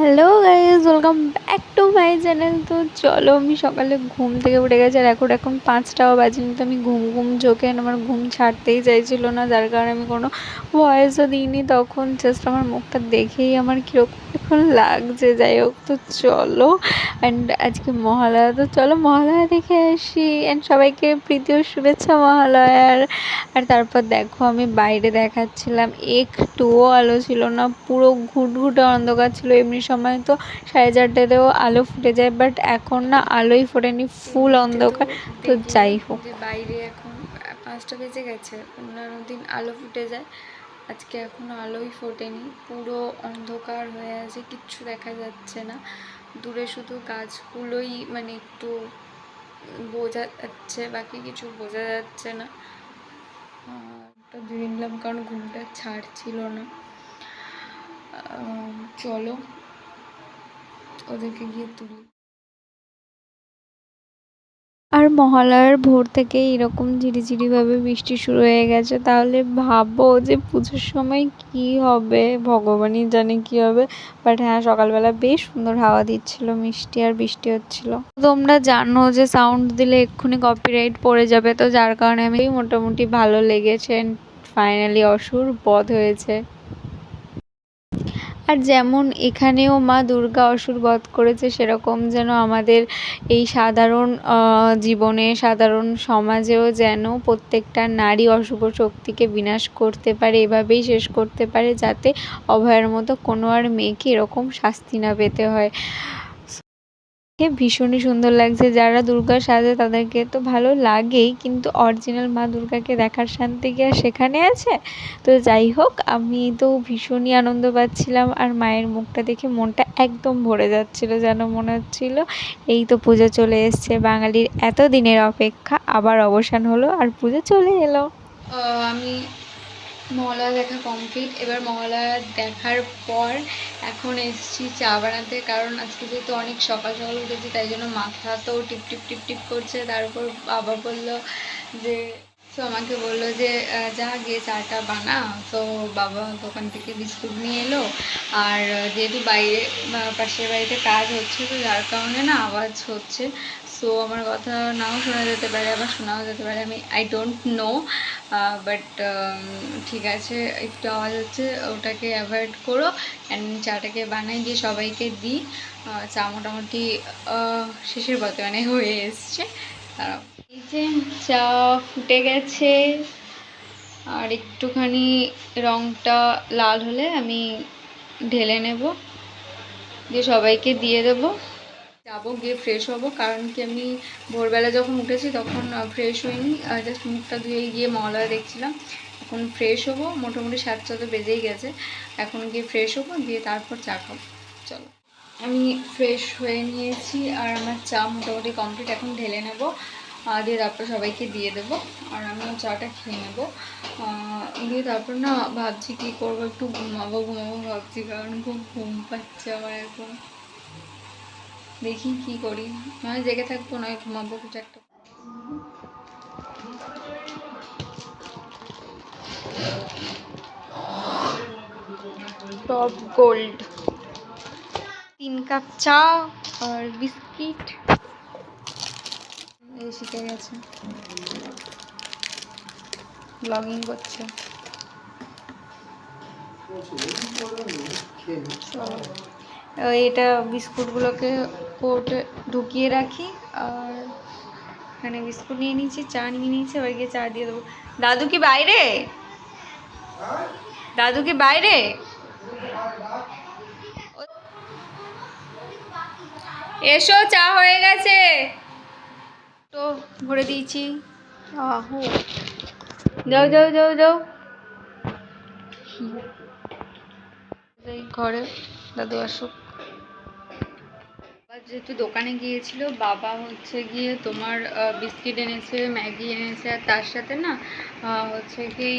Hello guys welcome back to my channel তো চলো আমি সকালে ঘুম থেকে উঠে গেছি, আর এখন এখন পাঁচটাও বাজেনি, তো আমি ঘুম ঘুম চোখে আমার ঘুম ছাড়তেই চাইছিল না, যার কারণে আমি কোনো ভয়েসও দিইনি। তখন জাস্ট আমার মুখটা দেখেই আমার কীরকম এখন লাগছে। যাই হোক, তো চলো। অ্যান্ড আজকে মহালয়া, তো চলো মহালয়া দেখে আসি। অ্যান্ড সবাইকে প্রীতি ও শুভেচ্ছা মহালয়ার। আর তারপর দেখো, আমি বাইরে দেখাচ্ছিলাম। একটুও আলো ছিল না, পুরো ঘুটঘুটে অন্ধকার ছিল, এমনি সময় তো সাড়ে চারটেতেও আলো ফুটে যায় বাট এখন না আলোই ফোটেনি ফুল অন্ধকার। তো যাই হোক। বাইরে এখন পাঁচটা বেজে গেছে অন্যান্য দিন আলো ফুটে যায়। আজকে এখনও আলোই ফোটেনি, পুরো অন্ধকার হয়ে আছে, কিচ্ছু দেখা যাচ্ছে না। দূরে শুধু গাছগুলোই মানে একটু বোঝা যাচ্ছে, বাকি কিছু বোঝা যাচ্ছে না। তো ধুয়ে নিলাম কারণ ঘুমটা ছাড়ছিল না। চলো। ওদেরকে গিয়ে তুলি। আর মহালয়ার ভোর থেকে এরকম ঝিরিঝিরিভাবে বৃষ্টি শুরু হয়ে গেছে। তাহলে ভাবো যে পুজোর সময় কি হবে? ভগবানই জানে কি হবে। বাট হ্যাঁ সকালবেলা বেশ সুন্দর হাওয়া দিচ্ছিল, মিষ্টি আর বৃষ্টি হচ্ছিল। তোমরা জানো যে সাউন্ড দিলে এক্ষুনি কপিরাইট পড়ে যাবে। তো যার কারণে আমি মোটামুটি ভালো লেগেছে ফাইনালি অসুর বধ হয়েছে। আর যেমন এখানেও মা দুর্গা অসুর বধ করেছে, সেরকম যেন আমাদের এই সাধারণ জীবনে, সাধারণ সমাজেও যেন প্রত্যেকটা নারী অশুভ শক্তিকে বিনাশ করতে পারে, এভাবেই শেষ করতে পারে, যাতে অভয়ের মতো কোনো আর মেয়েকে এরকম শাস্তি না পেতে হয়। কে ভীষণই সুন্দর লাগছে। যারা দুর্গা সাজে তাদেরকে তো ভালো লাগেই, কিন্তু অরিজিনাল মা দুর্গাকে দেখার শান্তি কি আর সেখানে আছে? তো যাই হোক, আমি তো ভীষণই আনন্দ পাচ্ছিলাম আর মায়ের মুখটা দেখে মনটা একদম ভরে যাচ্ছিল যেন মনে হচ্ছিল, এই তো পুজো চলে এসছে। বাঙালির এত দিনের অপেক্ষা আবার অবসান হলো আর পুজো চলে এলো। আমি মহালয়া দেখা কমপ্লিট এবার মহালয়া দেখার পর এখন এসেছি চা বানাতে, কারণ আজকে যেহেতু অনেক সকাল সকাল উঠেছি, তাই জন্য মাথা তো টিপ টিপ টিপ টিপ করছে। তার উপর বাবা বলল যে তো আমাকে বলল যে যা গিয়ে চাটা বানা। তো বাবা দোকান থেকে বিস্কুট নিয়ে এলো। আর যেহেতু বাইরে পাশের বাড়িতে কাজ হচ্ছে, তো যার কারণে না আওয়াজ হচ্ছে। সো আমার কথা নাও শোনা যেতে পারে, আবার শোনাও যেতে পারে, আমি আই ডোন্ট নো বাট ঠিক আছে, একটু আওয়াজ হচ্ছে, ওটাকে অ্যাভয়েড করো অ্যান্ড চাটাকে বানাই, দিয়ে সবাইকে দিই চা মোটামুটি শেষের পথে মানে হয়ে এসছে। এই যে চা ফুটে গেছে, আর একটুখানি রঙটা লাল হলে আমি ঢেলে নেব, দিয়ে সবাইকে দিয়ে দেবো। যাব, গিয়ে ফ্রেশ হব। কারণ কি আমি ভোরবেলা যখন উঠেছি তখন ফ্রেশ হইনি। জাস্ট মুখটা ধুয়ে গিয়ে মহালয়া দেখছিলাম। এখন ফ্রেশ হব, মোটামুটি সাতটা তো বেজেই গেছে। এখন গিয়ে ফ্রেশ হব দিয়ে তারপর চা খাব। চলো। আমি ফ্রেশ হয়ে নিয়েছি আর আমার চা মোটামুটি কমপ্লিট এখন ঢেলে নেব। দিয়ে তারপর সবাইকে দিয়ে দেবো। আর আমিও চাটা খেয়ে নেব। দিয়ে তারপর না ভাবছি কী করব, একটু ঘুমাবো ঘুমাবো ভাবছি। কারণ খুব ঘুম পাচ্ছে আমার এখন। দেখি কি করি। নয় জেগে থাকব নয় ঘুমাবো কিছু একটা। Top gold. তিন কাপ চা আর বিস্কিট। এই শিখে গেছে। ব্লগিং করছে। চলো। এটা বিস্কুটগুলোকে কোর্টে ঢুকিয়ে রাখি আর এখানে বিস্কুট নিয়ে নিয়েছি চা নিয়ে নিয়েছি এবার গিয়ে চা দিয়ে দেবো। দাদু কি বাইরে? দাদু কি বাইরে? এসো চা হয়ে গেছে। তো ভরে দিয়েছি। আহো। যাও যাও যাও যাও। ঘরে দাদু আসুক। যেহেতু দোকানে গিয়েছিল, বাবা হচ্ছে গিয়ে তোমার বিস্কিট এনেছে, ম্যাগি এনেছে, আর তার সাথে না হচ্ছে কি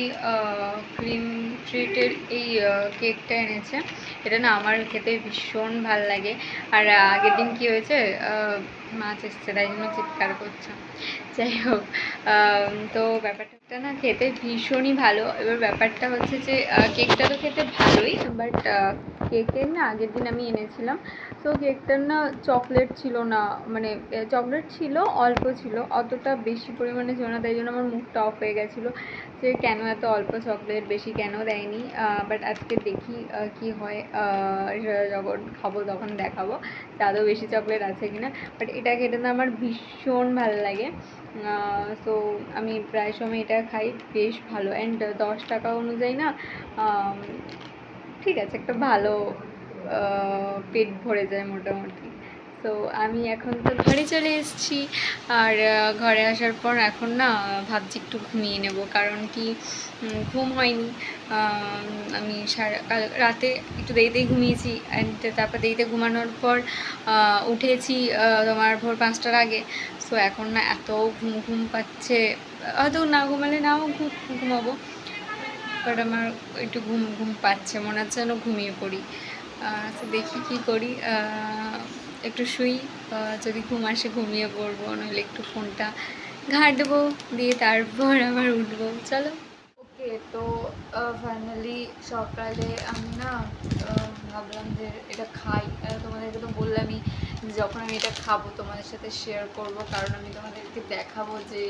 ক্রিম ট্রিটের এই কেকটা এনেছে। এটা না আমার খেতে ভীষণ ভালো লাগে। আর আগের দিন কি হয়েছে মাছ এসছে তাই জন্য চিৎকার করছে। যাই হোক তো ব্যাপারটা না খেতে ভীষণই ভালো। এবার ব্যাপারটা হচ্ছে যে কেকটা তো খেতে ভালোই বাট কেকের না আগের দিন আমি এনেছিলাম। তো কেকটার না চকলেট ছিল না মানে চকলেট ছিল, অল্প ছিল, অতটা বেশি পরিমাণে ছিল না, তাই জন্য আমার মুখটা অফ হয়ে গেছিল যে কেন এত অল্প চকলেট, বেশি কেন দেয়নি? বাট আজকে দেখি কি হয় যখন খাব তখন দেখাবো, তারও বেশি চকলেট আছে কিনা। বাট এটা খেতে তো আমার ভীষণ ভালো লাগে। সো আমি প্রায় সময় এটা খাই, বেশ ভালো। অ্যান্ড দশ টাকা অনুযায়ী না ঠিক আছে, একটা ভালো পেট ভরে যায় মোটামুটি। তো আমি এখন তো ঘরে চলে এসেছি। আর ঘরে আসার পর এখন না, ভাবছি একটু ঘুমিয়ে নেব। কারণ কি ঘুম হয়নি। আমি সারা কাল রাতে একটু দেরিতেই ঘুমিয়েছি। অ্যান্ড তারপর দেরিতে ঘুমানোর পর উঠেছি তোমার ভোর পাঁচটার আগে। সো এখন না এত ঘুম ঘুম পাচ্ছে। হয়তো না ঘুমালে নাও ঘুম ঘুমাবো। বাট আমার একটু ঘুম ঘুম পাচ্ছে। মনে হচ্ছে যেন ঘুমিয়ে পড়ি। তো দেখি কি করি। একটু শুই আহ, যদি ঘুম আসে ঘুমিয়ে পড়ব নইলে একটু ফোনটা ঘাঁট দেবো দিয়ে তারপর আবার উঠবো। চলো। ওকে তো ফাইনালি সকালে আমি না ভাবলাম যে এটা খাই। তোমাদেরকে তো বললামই যখন আমি এটা খাব তোমাদের সাথে শেয়ার করব কারণ আমি তোমাদেরকে দেখাবো যে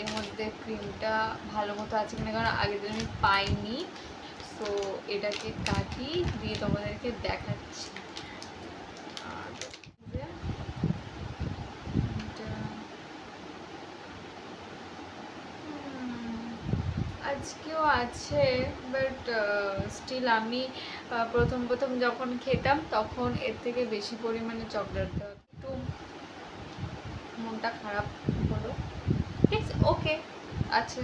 এর মধ্যে ক্রিমটা ভালো মতো আছে কিনা কারণ আগের দিন আমি পাইনি। তো এটাকে কাটি দিয়ে তোমাদেরকে দেখাচ্ছি আর যে এটা হুম, আজকেও আছে বাট স্টিল আমি প্রথম প্রথম যখন খেতাম, তখন এর থেকে বেশি পরিমাণে চকলেট দেওয়া একটু মনটা খারাপ হলো। ওকে আছে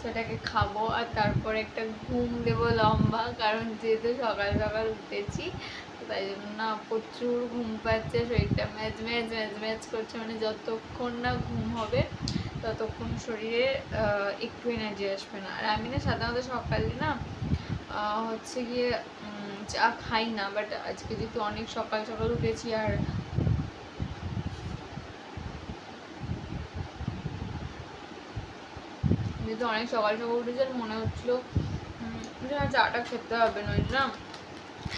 সেটাকে খাব। আর তারপরে একটা ঘুম দেবো লম্বা, কারণ যেহেতু সকাল সকাল উঠেছি তাই জন্য না প্রচুর ঘুম পাচ্ছে, শরীরটা ম্যাচ ম্যাচ ম্যাচ ম্যাচ করছে মানে যতক্ষণ না ঘুম হবে ততক্ষণ শরীরে একটু এনার্জি আসবে না। আর আমি না সাধারণত সকালে না হচ্ছে গিয়ে চা খাই না বাট আজকে যেহেতু অনেক সকাল সকাল উঠেছি আর যেহেতু অনেক সকাল সকাল উঠেছি আর মনে হচ্ছিল না চাটা খেতে হবে না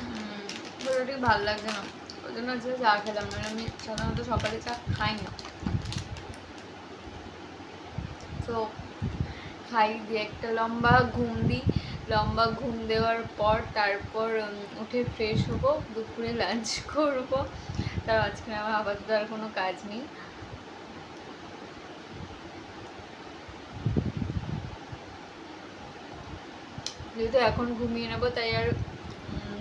উম, পুরো ঠিক ভালো লাগছে না। ওই জন্য চা খেলাম মানে আমি সাধারণত সকালে চা খাই না। তো খাই দিয়ে একটা লম্বা ঘুম দিই। লম্বা ঘুম দেওয়ার পর তারপর উঠে ফ্রেশ হব, দুপুরে লাঞ্চ করব। তার আজকে আমার আপাতত আর কোনো কাজ নেই। যেহেতু এখন ঘুমিয়ে নেব, তাই আর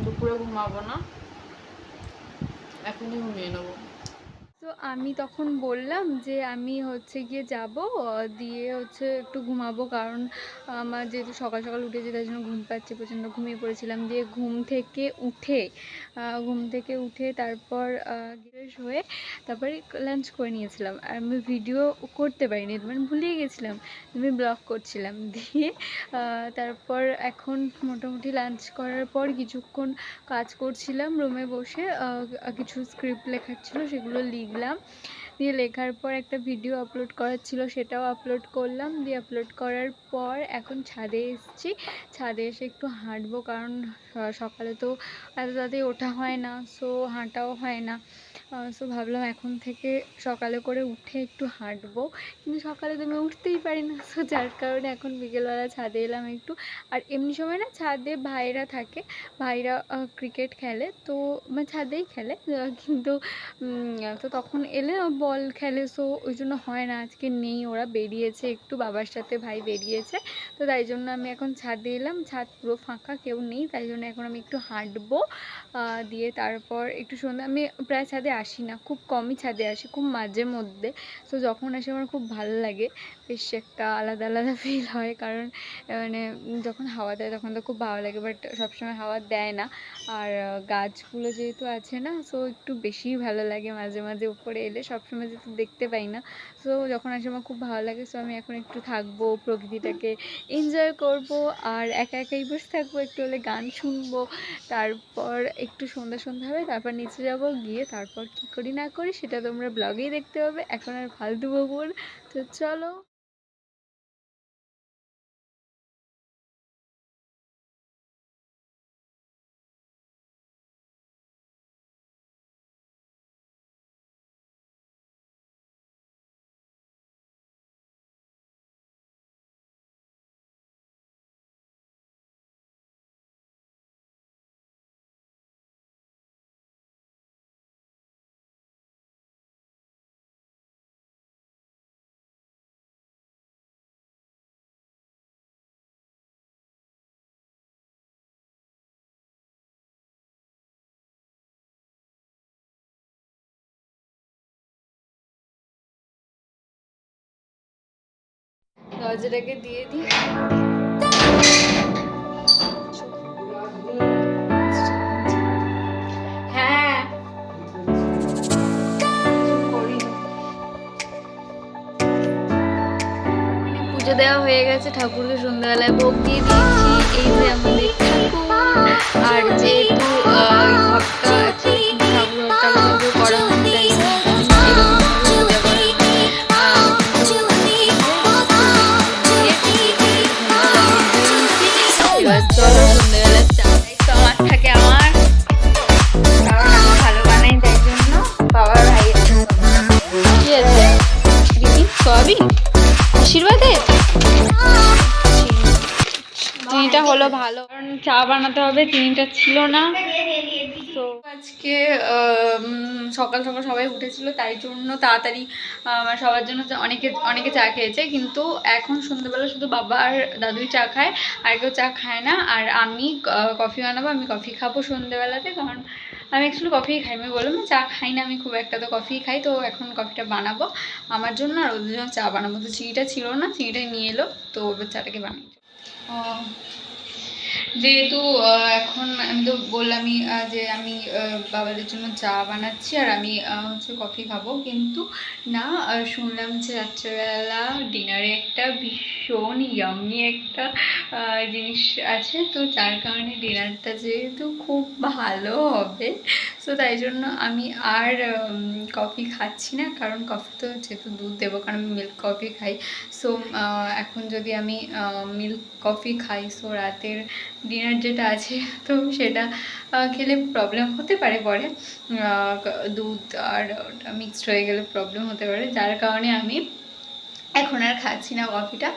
দুপুরে ঘুমাবো না। এখনই ঘুমিয়ে নেব। তো আমি তখন বললাম যে, আমি হচ্ছে গিয়ে যাব দিয়ে হচ্ছে একটু ঘুমাবো। কারণ আমার যেহেতু সকাল সকাল উঠেছি তাই জন্য ঘুম পাচ্ছে, প্রচণ্ড ঘুমিয়ে পড়েছিলাম। দিয়ে ঘুম থেকে উঠে ঘুম থেকে উঠে তারপর ফ্রেশ হয়ে তারপরে লাঞ্চ করে নিয়েছিলাম। আর আমি ভিডিও করতে পারিনি মানে ভুলিয়ে গেছিলাম, আমি ব্লগ করছিলাম। দিয়ে তারপর এখন মোটামুটি লাঞ্চ করার পর কিছুক্ষণ কাজ করছিলাম রুমে বসে কিছু স্ক্রিপ্ট লেখার ছিল, সেগুলো লিখলাম দিয়ে লেখার পর একটা ভিডিও আপলোড করার ছিল, সেটাও আপলোড করলাম। দিয়ে আপলোড করার পর এখন ছাদে এসেছি। ছাদে এসে একটু হাঁটবো, কারণ সকালে তো এত তাড়াতাড়ি ওঠা হয় না সো হাঁটাও হয় না। সো ভাবলাম এখন থেকে সকালে করে উঠে একটু হাঁটবো। কিন্তু সকালে তো আমি উঠতেই পারি না সো যার কারণে এখন বিকেলবেলা ছাদে এলাম একটু। আর এমনি সময় না ছাদে ভাইরা থাকে ভাইরা ক্রিকেট খেলে, তো মানে ছাদেই খেলে কিন্তু তো তখন এলে বল খেলে সো ওই জন্য হয় না, আজকে নেই, ওরা বেরিয়েছে একটু, বাবার সাথে ভাই বেরিয়েছে। তো তাই জন্য আমি এখন ছাদে এলাম, ছাদ পুরো ফাঁকা, কেউ নেই, তাই জন্য এখন আমি একটু হাঁটবো দিয়ে তারপর একটু সন্ধ্যা, আমি প্রায় ছাদে আসি না খুব কমই ছাদে আসি, খুব মাঝে মধ্যে। তো যখন আসি আমার খুব ভালো লাগে। বেশ একটা আলাদা আলাদা ফিল হয়। কারণ মানে যখন হাওয়া দেয় তখন তো খুব ভালো লাগে বাট সবসময় হাওয়া দেয় না। আর গাছগুলো যেহেতু আছে না সো একটু বেশিই ভালো লাগে মাঝে মাঝে উপরে এলে। সবসময় যেহেতু দেখতে পাই না সো যখন আসে আমার খুব ভালো লাগে সো আমি এখন একটু থাকব, প্রকৃতিটাকে এনজয় করব। আর একা, একাই বসে থাকব, একটু হলে গান শুনব। তারপর একটু সন্ধ্যা সন্ধ্যা হবে, তারপর নিচে যাব, গিয়ে তারপর কী করি না করি, সেটা তোমরা ব্লগেই দেখতে পাবে। এখন আর ফালতু বকবো। তো চলো। দরজাটাকে দিয়ে দিই হ্যাঁ। মানে পুজো দেওয়া হয়ে গেছে, ঠাকুরকে সন্ধ্যাবেলায় ভোগ দিয়ে দিয়েছি এই যে আমাদের ঠাকুর, আর যেহেতু ঘরটা ভালো। কারণ চা বানাতে হবে চিনিটা ছিল না। তো আজকে সকাল সকাল সবাই উঠেছিল তাই জন্য তাড়াতাড়ি মানে সবার জন্য অনেকে অনেকে চা খেয়েছে। কিন্তু এখন সন্ধ্যেবেলা শুধু বাবা আর দাদুই চা খায় আর কেউ চা খায় না। আর আমি কফি বানাবো আমি কফি খাব সন্ধ্যেবেলাতে। কারণ আমি অ্যাকচুয়ালি কফিই খাই। আমি বললাম চা খাই না আমি খুব একটা তো কফিই খাই। তো এখন কফিটা বানাবো। আমার জন্য আর ওদের জন্য চা বানাবো। তো চিনিটা ছিল না চিনিটা নিয়ে এলো। তো ওদের চাটাকে বানিয়ে যেহেতু এখন আমি তো বললামই যে আমি বাবাদের জন্য চা বানাচ্ছি আর আমি হচ্ছে কফি খাব। কিন্তু না শুনলাম যে রাত্রেবেলা ডিনারে একটা ভীষণ ইয়ামি একটা জিনিস আছে। তো যার কারণে ডিনারটা যেহেতু খুব ভালো হবে সো তাই জন্য আমি আর কফি খাচ্ছি না। কারণ কফি তো যেহেতু দুধ দেবো, কারণ আমি মিল্ক কফি খাই। সো এখন যদি আমি মিল্ক কফি খাই সো রাতের ডিনার যেটা আছে, তো সেটা খেলে প্রবলেম হতে পারে পরে। দুধ আর মিক্সড হয়ে গেলে প্রবলেম হতে পারে। যার কারণে আমি এখন আর খাচ্ছি না কফিটা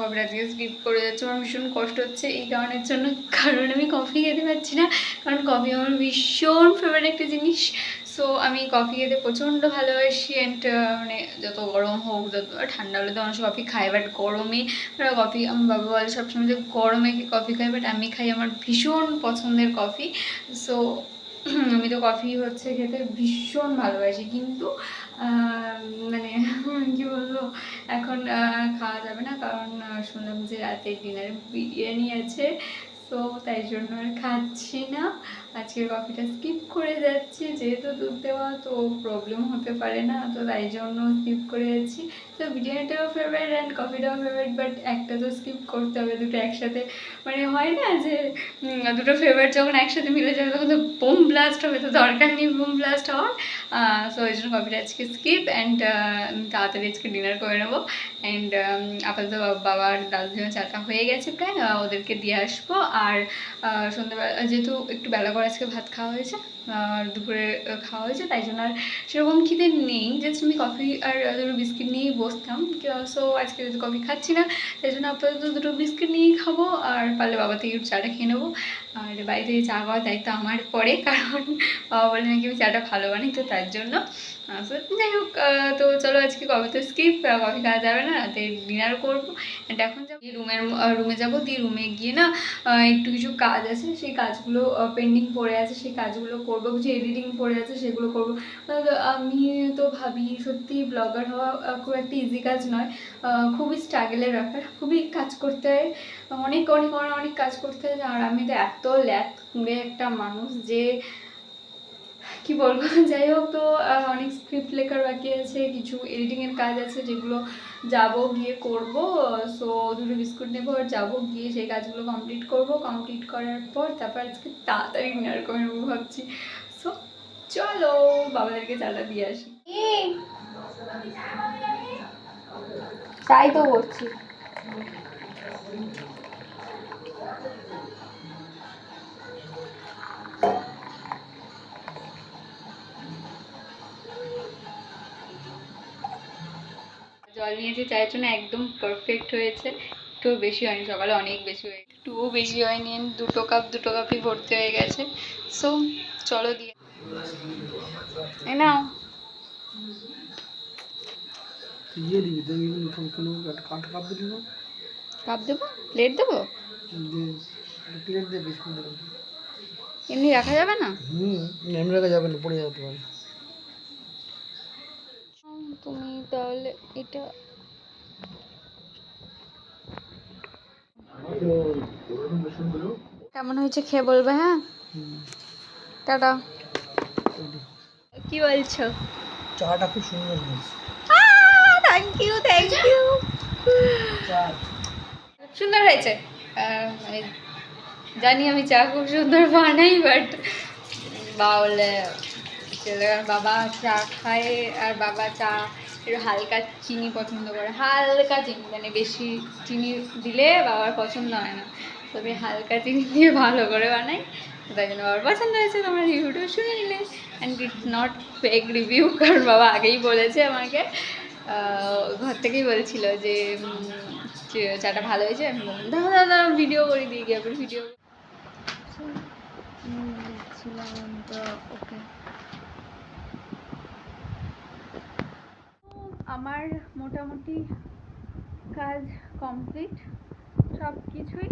কফিটা আজকে স্কিপ করে যাচ্ছে। আমার ভীষণ কষ্ট হচ্ছে এই কারণের জন্য। কারণ আমি কফি খেতে পারছি না। কারণ কফি আমার ভীষণ ফেভারিট একটা জিনিস। সো আমি কফি খেতে প্রচণ্ড ভালোবাসি অ্যান্ড মানে যত গরম হোক, যত ঠান্ডা হলে তো মানুষ কফি খায় বাট গরমে কফি আমার বাবা বলে সবসময় যে গরমে কি কফি খাই বাট আমি খাই আমার ভীষণ পছন্দের কফি সো আমি তো কফি হচ্ছে খেতে ভীষণ ভালোবাসি, কিন্তু মানে কি বলব, এখন খাওয়া যাবে না কারণ শুনলাম যে রাতে ডিনারে বিরিয়ানি আছে তো তাই জন্য আর খাচ্ছি না। আজকে কফিটা স্কিপ করে যাচ্ছি, যেহেতু দুধ দেওয়া তো প্রবলেম হতে পারে না, তো তাই জন্য স্কিপ করে যাচ্ছি। তো বিরিয়ানিটাও ফেভারিট অ্যান্ড কফিটাও ফেভারিট বাট একটা তো স্কিপ করতে হবে, দুটো একসাথে। মানে হয় না যে দুটো ফেভারিট যখন একসাথে মিলে যাবে, তখন তো বোম ব্লাস্ট হবে, তো দরকার নেই বোম ব্লাস্ট হওয়ার। সো ওই জন্য কফিটা আজকে স্কিপ অ্যান্ড তাড়াতাড়ি আজকে ডিনার করে নেব। অ্যান্ড আপাতত বাবার দাদুর জন্য চাটা হয়ে গেছে প্রায় ওদেরকে দিয়ে আসব। আর সন্ধ্যেবেলা, যেহেতু একটু বেলা করে আজকে ভাত খাওয়া হয়েছে, আর দুপুরে খাওয়া হয়েছে, তাই জন্য আর সেরকম খিদে নেই। জাস্ট আমি কফি আর দুটো বিস্কিট নিয়েই বসতাম। সো আজকে কফি খাচ্ছি না, তাই জন্য আপাতত দুটো বিস্কিট নিয়েই খাব, আর পারলে বাবা থেকে একটু চাটা খেয়ে নেব। আর বাড়িতে চা খাওয়ার দায়িত্ব আমার পরে, কারণ বাবা বলে নাকি আমি চাটা ভালো বানাই, তো তার জন্য। যাই হোক তো চলো আজকে কবে তো স্কিপ কফি খাওয়া যাবে না রাতে ডিনার করব। অ্যান্ড এখন যাব রুমের রুমে যাব, দিয়ে রুমে গিয়ে না একটু কিছু কাজ আছে, সেই কাজগুলো পেন্ডিং পড়ে আছে, সেই কাজগুলো করব, কিছু এডিটিং পড়ে আছে, সেগুলো করব। আমি তো ভাবি, সত্যি ব্লগার হওয়া খুব একটা ইজি কাজ নয়। খুবই স্ট্রাগলের ব্যাপার, খুবই কাজ করতে হয়। অনেক অনেক অনেক অনেক কাজ করতে হয়, আর আমি তো এত ল্যাথ কুঁড়ে একটা মানুষ যে কি বলব? যাই হোক তো অনেক স্ক্রিপ্ট লেখার বাকি আছে, কিছু এডিটিংয়ের কাজ আছে যেগুলো যাব গিয়ে করব সো দুটো বিস্কুট নেব আর যাব গিয়ে সেই কাজগুলো কমপ্লিট করব। কমপ্লিট করার পর তারপর আজকে তাড়াতাড়ি ডিনার করে নেব ভাবছি। সো চলো, বাবাদেরকে চাটা দিয়ে আসি। তাই তো করছি জল নিয়েছি চায়ের জন্য একদম পারফেক্ট হয়েছে। একটু বেশি হয়নি সকালে অনেক বেশি হয়েছে। একটুও বেশি হয়নি দুটো কাপ দুটো কাপই ভর্তি হয়ে গেছে। সো চলো দিয়ে নাও। ইয়ে দিবি তুমি কোনো কাঠ কাপ দিবি? না কাপ দেবো? প্লেট দেবো? প্লেট দিয়ে বিস্কুট দেবেন এমনি রাখা যাবে না? হুম এমনি রাখা যাবে না পড়ে যেতে পারে তুমি তাহলে এটা কেমন হয়েছে খেয়ে বলবে হ্যাঁ? টাটা। কি বলছো? চাটা খুব সুন্দর হয়েছে। থ্যাংক ইউ থ্যাংক ইউ সুন্দর হয়েছে। মানে জানি আমি চা খুব সুন্দর বানাই বাট বাউলে ছেলে- বাবা চা খায় আর বাবা চা একটু হালকা চিনি পছন্দ করে। হালকা চিনি মানে বেশি চিনি দিলে বাবার পছন্দ হয় না। তবে হালকা চিনি দিয়ে ভালো করে বানাই। তাই জন্য বাবার পছন্দ হয়েছে, তোমরা রিভিউটা শুনে নিলে। And it's not fake review কারণ বাবা আগেই বলেছে আমাকে। ঘর থেকেই বলেছিল যে চাটা ভালো হয়েছে, আমি দাদা দাদা ভিডিও করে দিয়ে গিয়ে ভিডিও দিচ্ছিলাম তো ওকে আমার মোটামুটি কাজ কমপ্লিট সব কিছুই।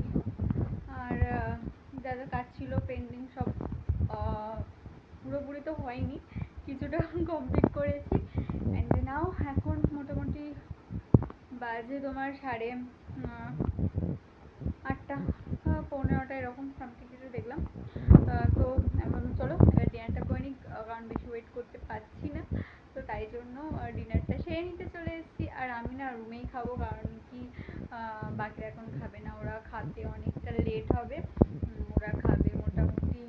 আর যা যা কাজ ছিল পেন্ডিং সব পুরোপুরি তো হয়নি কিছুটা কমপ্লিট করেছি। অ্যান্ড নাও এখন মোটামুটি বাজে তোমার সাড়ে আটটা আহ, পৌনে নটা এরকম সামথিং কিছু দেখলাম। তো ভাবলাম চলো ডিনারটা করে নিই কারণ বেশি ওয়েট করতে পারছি না। তাই জন্য ডিনারটা সেরে নিতে চলে এসেছি। আর আমি না রুমেই খাব, কারণ কি বাকিরা এখন খাবে না। ওরা খাতে অনেকটা লেট হবে। ওরা খাবে মোটামুটি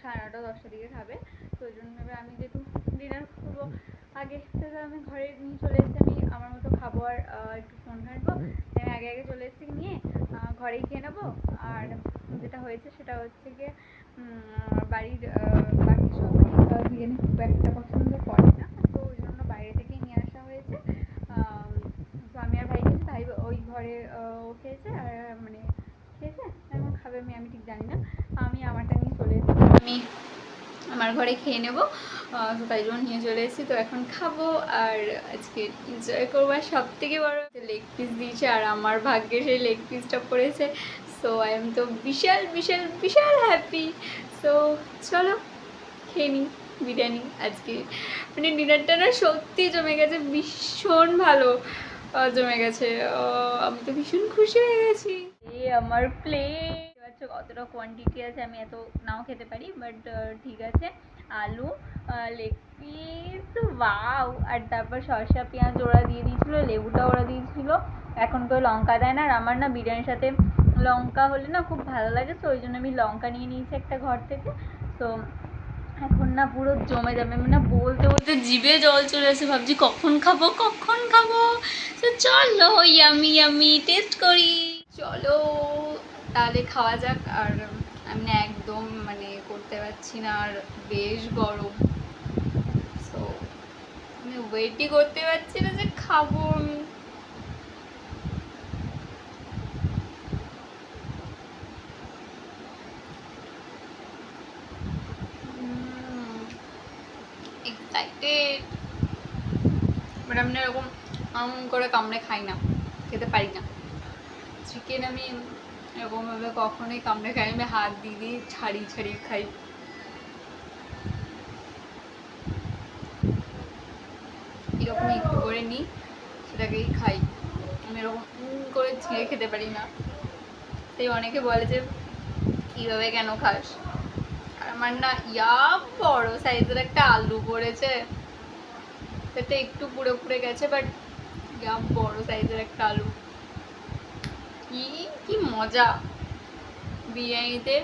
সাড়ে নটা দশটার দিকে খাবে। তো ওই জন্য আমি যেহেতু ডিনার করব, আগে তো আমি ঘরে নিয়ে চলে এসেছি। আমি আমার মতো খাব আর একটু ফোন ঘাঁটবো। আমি আগে আগে চলে এসেছি নিয়ে ঘরেই খেয়ে নেব। আর যেটা হয়েছে সেটা হচ্ছে গিয়ে বাড়ির বাকি আহ, বিরিয়ানি খুব একটা পছন্দ করে না। তো ওই জন্য বাইরে থেকেই নিয়ে আসা হয়েছে। তো আমি আর ভাই খেয়েছি তাই ওই ঘরে ও খেয়েছে আর মানে খেয়েছে? এখন খাবে আমি আমি ঠিক জানি না। আমি আমারটা নিয়ে চলে এসেছি। আমি আমার ঘরে খেয়ে নেব। তো তাই জন্য নিয়ে চলে এসেছি। তো এখন খাব আর আজকে এনজয় করব। আর সব থেকে বড় লেগ পিস দিয়েছে আর আমার ভাগ্যে সেই লেগ পিসটা পড়েছে। সো আই এম তো বিশাল বিশাল বিশাল হ্যাপি সো চলো, খেয়ে নিই বিরিয়ানি আজকে। মানে ডিনারটা না সত্যি জমে গেছে, ভীষণ ভালো জমে গেছে। আমি তো ভীষণ খুশি হয়ে গেছি। আমার প্লেট আচ্ছা কতটা কোয়ান্টিটি আছে আমি এত নাও খেতে পারি বাট ঠিক আছে। আলু লেগ পিস ওয়াও আর তারপর শসা পেঁয়াজ ওরা দিয়ে দিয়েছিলো লেবুটা ওরা দিয়েছিলো। এখন কেউ লঙ্কা দেয় না, আর আমার না বিরিয়ানির সাথে লঙ্কা হলে না খুব ভালো লাগে তো ওই জন্য আমি লঙ্কা নিয়ে নিয়েছি একটা ঘর থেকে। তো এখন না পুরো জমে যাবে, আমি না বলতে বলতে জিভে জল চলে আসে ভাবছি, কখন খাব কখন খাব? তো চলো ইয়ামি ইয়ামি টেস্ট করি। চলো, তাহলে খাওয়া যাক, আর আমি না একদম মানে করতে পারছি না, আর বেশ গরম। সো আমি ওয়েটই করতে পারছি না যে খাব আমি এক্সাইটেড না এরকম আম করে কামড়ে খাই না, খেতে পারি না। চিকেন আমি এরকমভাবে কখনোই কামড়ে খাই আমি হাত দিয়ে দিয়ে ছাড়িয়ে ছাড়িয়ে খাই। এরকম একটু করে নিই, সেটাকেই খাই। আমি এরকম করে ছিঁড়ে খেতে পারি না। তাই অনেকে বলে যে, কীভাবে কেন খাস? আর আমার না ইয়া বড় সাইজের একটা আলু পড়েছে। সেটা একটু পুড়ে পুড়ে গেছে বাট ইয়া বড় সাইজের একটা আলু। কি কি মজা। বিরিয়ানিতে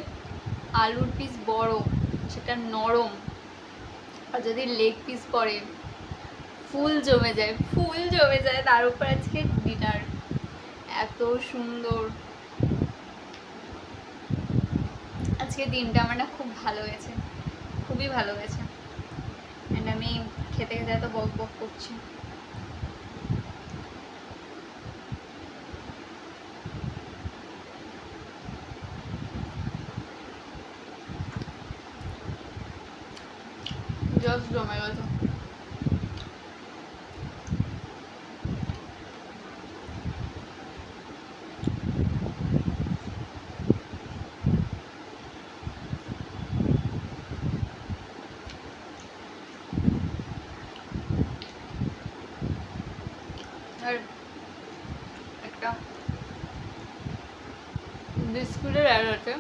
আলুর পিস বড়, সেটা নরম। আর যদি লেগ পিস পড়ে ফুল জমে যায়, ফুল জমে যায়, তার উপর আজকে ডিনার এত সুন্দর। আজকে দিনটা আমার না খুব ভালো হয়েছে, খুবই ভালো আমি খেতে খেতে এত বক বক করছি জাস্ট জমে গেছে আর একটা বিস্কুটের অ্যাড আছে।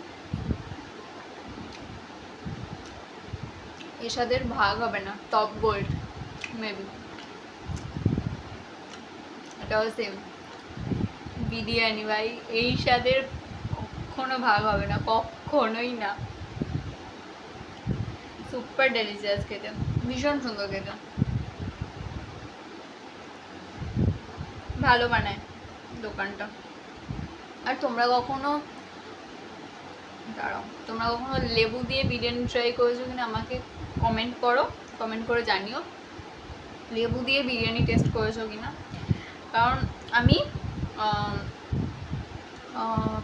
এসাদের ভাগ হবে না টপ গোল্ড মেবি এটাও সেম বিরিয়ানি ভাই এই স্বাদের কখনো ভাগ হবে না, কখনোই না। সুপার ডেলিশিয়াস খেতে, ভীষণ সুন্দর খেতে। ভালো বানায় দোকানটা। আর তোমরা কখনো দাঁড়াও, তোমরা কখনো লেবু দিয়ে বিরিয়ানি ট্রাই করেছ কিনা আমাকে কমেন্ট করো কমেন্ট করে জানিও। লেবু দিয়ে বিরিয়ানি টেস্ট করেছ কিনা? কারণ আমি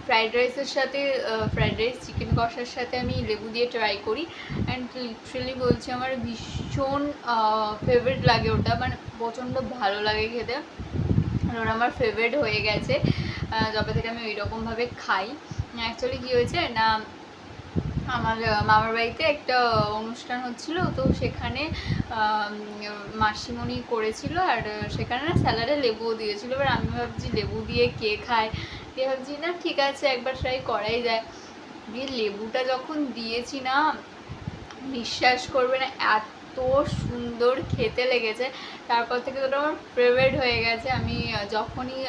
ফ্রাইড রাইসের সাথে ফ্রাইড রাইস চিকেন কষার সাথে আমি লেবু দিয়ে ট্রাই করি। অ্যান্ড লিটারেলি বলছি, আমার ভীষণ ফেভারিট লাগে ওটা। মানে প্রচণ্ড ভালো লাগে খেতে। ওটা আমার ফেভারিট হয়ে গেছে। যবে থেকে আমি ওই রকমভাবে খাই। অ্যাকচুয়ালি কী হয়েছে না, আমার, মামার বাড়িতে একটা অনুষ্ঠান হচ্ছিল, তো সেখানে মাসিমণি করেছিল আর সেখানে না স্যালাডে লেবুও দিয়েছিল। এবার আমি ভাবছি লেবু দিয়ে কে খায়? দিয়ে ভাবছি, না, ঠিক আছে, একবার ট্রাই করাই যায়। দিয়ে লেবুটা যখন দিয়েছি না, বিশ্বাস করবে না, এত সুন্দর খেতে লেগেছে। তারপর থেকে তো আমার ফেভারিট হয়ে গেছে। আমি যখনই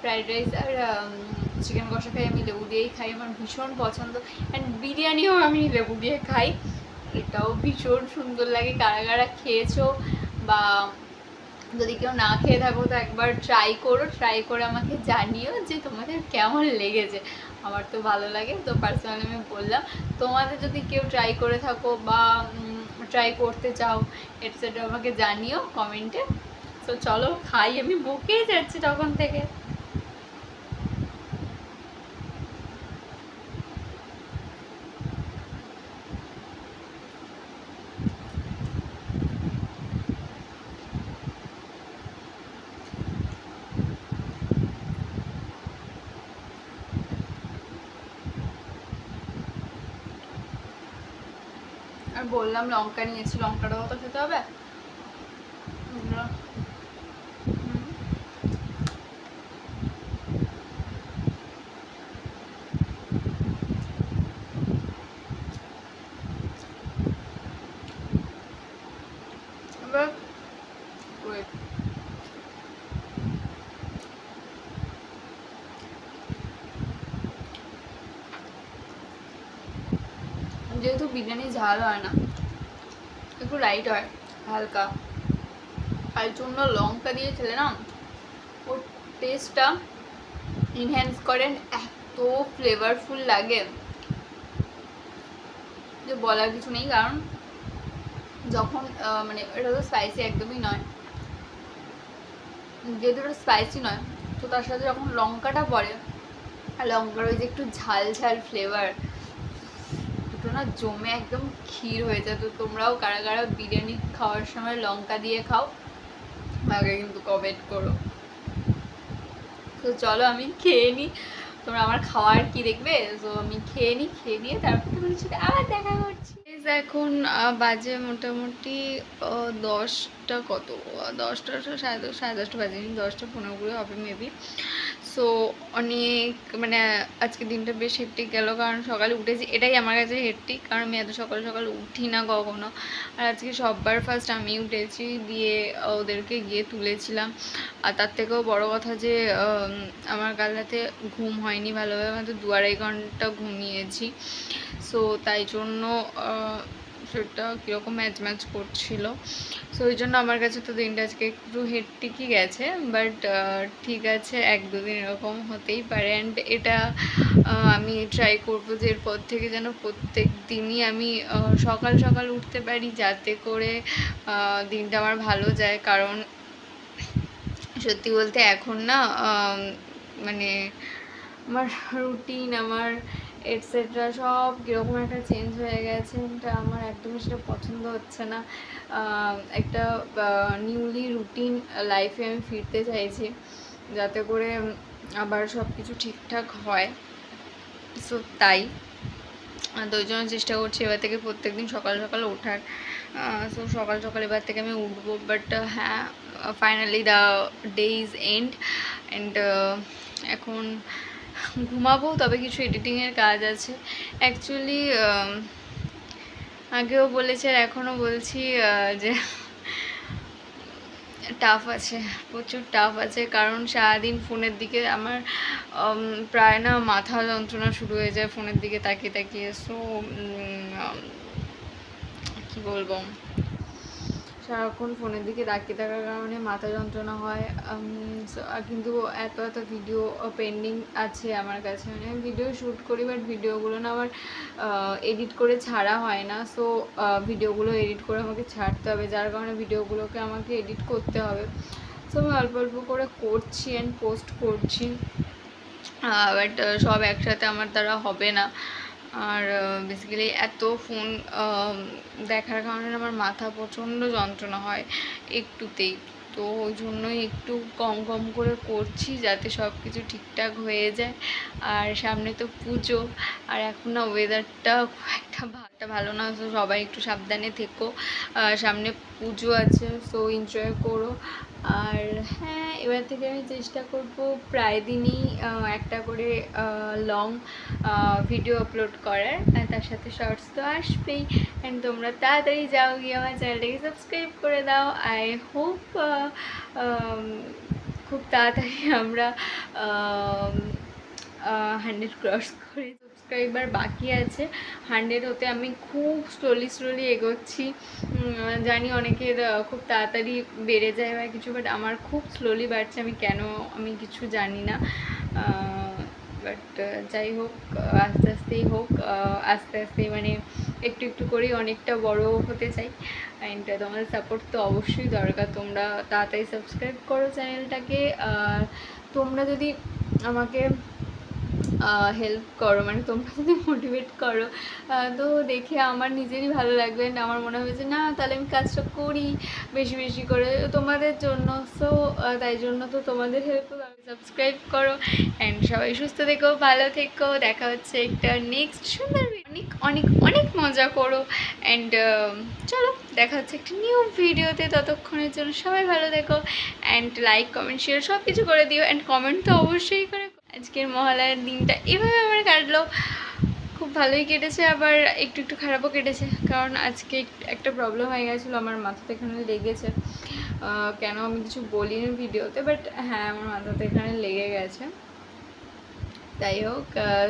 ফ্রাইড রাইস আর চিকেন কষা খাই, আমি লেবু দিয়েই খাই। আমার ভীষণ পছন্দ। অ্যান্ড বিরিয়ানিও আমি লেবু দিয়ে খাই। এটাও ভীষণ সুন্দর লাগে। কারা কারা খেয়েছো বা যদি কেউ না খেয়ে থাকো, তো একবার ট্রাই করো। ট্রাই করে আমাকে জানিও যে তোমাদের কেমন লেগেছে। আমার তো ভালো লাগে। তো পার্সোনালি আমি বললাম, তোমাদের যদি কেউ ট্রাই করে থাকো বা ট্রাই করতে চাও এটসেট্রা আমাকে জানিও কমেন্টে তো চলো, খাই আমি, বকেই যাচ্ছি তখন থেকে। বললাম লঙ্কা নিয়েছি লঙ্কাটাও তো খেতে হবে। যেহেতু বিরিয়ানি ঝাল হয় না। একটু লাইট হয়, হালকা। আর জন্য লঙ্কা দিয়ে খেলে না ওর টেস্টটা ইনহ্যান্স করেন এত ফ্লেভারফুল লাগে। যে বলার কিছু নেই, কারণ যখন মানে এটা তো স্পাইসি একদমই নয়। যেহেতু এটা স্পাইসি নয়, তো তার সাথে যখন লঙ্কাটা পড়ে, আর লঙ্কার ওই যে একটু ঝাল ঝাল ফ্লেভার না জমে একদম ক্ষীর হয়ে যায়। তো তোমরাও কারা কারা বিরিয়ানি খাওয়ার সময় লঙ্কা দিয়ে খাও আমাকে কিন্তু কমেন্ট করো। তো চলো আমি খেয়ে নিই তোমরা আমার খাওয়ার কি দেখবে? তো আমি খেয়ে নিই খেয়ে নিয়ে তারপর তোমাদের সাথে আবার দেখা করছি এখন বাজে মোটামুটি আহ, দশটা কত? দশটা সাড়ে দশ সাড়ে দশটা বাজেনি দশটা পনেরো কুড়ি হবে মেবি সো অনেক মানে আজকে দিনটা বেশ হেট্টিক গেল, কারণ সকালে উঠেছি, এটাই আমার কাছে হেট্টিক কারণ আমি এত সকাল সকাল উঠি না কখনো। আর আজকে সববার ফার্স্ট আমি উঠেছি, দিয়ে ওদেরকে গিয়ে তুলেছিলাম। আর তার থেকেও বড় কথা যে আমার কাল রাতে ঘুম হয়নি ভালোভাবে মাত্র দু আড়াই ঘণ্টা ঘুমিয়েছি। সো তাই জন্য আহ, কীরকম ম্যাচ ম্যাচ করছিল। সো ওই জন্য আমার কাছে তো দিনটা আজকে একটু হেট্টিকই গেছে। বাট ঠিক আছে এক দুদিন এরকম হতেই পারে। অ্যান্ড এটা আমি ট্রাই করব যে এরপর থেকে যেন প্রত্যেক দিনই আমি সকাল সকাল উঠতে পারি যাতে করে দিনটা আমার ভালো যায়। কারণ সত্যি বলতে এখন না মানে আমার রুটিন আমার এটসেট্রা সব কীরকম একটা চেঞ্জ হয়ে গেছে, এটা আমার একদমই সেটা পছন্দ হচ্ছে না। একটা নিউলি রুটিন লাইফে আমি ফিরতে চাইছি, যাতে করে আবার সব কিছু ঠিকঠাক হয়। সো তাই। তো ওই জন্য চেষ্টা করছি এবার থেকে প্রত্যেকদিন সকাল সকাল ওঠার। সো সকাল সকাল এবার থেকে আমি উঠবো বাট হ্যাঁ finally the day is end and এখন ঘুমাবো, তবে কিছু এডিটিংয়ের কাজ আছে। অ্যাকচুয়ালি আগেও বলেছি আর এখনও বলছি যে টাফ আছে, প্রচুর টাফ আছে। কারণ সারাদিন ফোনের দিকে আমার প্রায় না মাথা যন্ত্রণা শুরু হয়ে যায় ফোনের দিকে তাকিয়ে তাকিয়ে। সো কি বলব? সারাক্ষণ ফোনের দিকে তাকিয়ে থাকার কারণে মাথা যন্ত্রণা হয়। কিন্তু এত এত ভিডিও পেন্ডিং আছে আমার কাছে। মানে ভিডিও শ্যুট করি বাট ভিডিওগুলো না আমার এডিট করে ছাড়া হয় না। সো ভিডিওগুলো এডিট করে আমাকে ছাড়তে হবে, যার কারণে ভিডিওগুলোকে আমাকে এডিট করতে হবে। সো আমি অল্প অল্প করে করছি অ্যান্ড পোস্ট করছি। বাট সব একসাথে আমার দ্বারা হবে না। আর বেসিক্যালি এত ফোন দেখার কারণে আমার মাথা প্রচণ্ড যন্ত্রণা হয় একটুতেই। তো ওই জন্যই একটু কম কম করে করছি যাতে সব কিছু ঠিকঠাক হয়ে যায়। আর সামনে তো পুজো, আর এখন না ওয়েদারটা একটা ভালো ভালো না। সবাই একটু সাবধানে থেকো। সামনে পুজো আছে সো এনজয় করো। আর হ্যাঁ এবার থেকে আমি চেষ্টা করব প্রায় দিনই একটা করে লং ভিডিও আপলোড করার। তার সাথে শর্টস তো আসবেই। অ্যান্ড তোমরা তাড়াতাড়ি যাও গিয়ে আমার চ্যানেলটাকে সাবস্ক্রাইব করে দাও। আই হোপ খুব তাড়াতাড়ি আমরা হান্ড্রেড ক্রস করে সাবস্ক্রাইবার বাকি আছে। হান্ড্রেড হতে আমি খুব স্লোলি স্লোলি এগোচ্ছি। জানি অনেকের খুব তাড়াতাড়ি বেড়ে যায় বা কিছু বাট আমার খুব স্লোলি বাড়ছে। আমি কেন, আমি কিছু জানি না। বাট যাই হোক, আস্তে আস্তেই হোক আস্তে আস্তে মানে একটু একটু করেই অনেকটা বড় হতে চাই। অ্যান্ড তোমাদের সাপোর্ট তো অবশ্যই দরকার। তোমরা তাড়াতাড়ি সাবস্ক্রাইব করো চ্যানেলটাকে আর তোমরা যদি আমাকে হেল্প করো মানে তোমরা যদি মোটিভেট করো। তো দেখে আমার নিজেরই ভালো লাগবে and আমার মনে হবে যে, না, তাহলে আমি কাজটা করি বেশি বেশি করে। তোমাদের জন্য সো তাই জন্য তো তোমাদের হেল্প সাবস্ক্রাইব করো অ্যান্ড সবাই সুস্থ থেকো, ভালো থেকো। দেখা হচ্ছে একটা নেক্সট সুন্দর। অনেক অনেক অনেক মজা করো অ্যান্ড চলো, দেখা হচ্ছে একটা নিউ ভিডিওতে ততক্ষণের জন্য সবাই ভালো থেকো অ্যান্ড লাইক কমেন্ট শেয়ার সব কিছু করে দিও অ্যান্ড কমেন্ট তো অবশ্যই করে আজকের মহালয়ার দিনটা এভাবে আমার কাটলো। খুব ভালোই কেটেছে, আবার একটু একটু খারাপও কেটেছে, কারণ আজকে একটা প্রবলেম হয়ে গেছিল, আমার মাথাতে এখানে লেগেছে। কেন আমি কিছু বলিনি ভিডিওতে বাট হ্যাঁ আমার মাথাতে এখানে লেগে গেছে। যাই হোক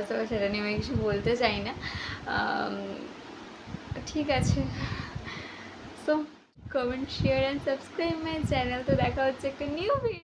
তো সেটা নিয়ে আমি কিছু বলতে চাই না। ঠিক আছে। So comment share and subscribe my channel তো দেখা হচ্ছে একটা নিউ ভিডিও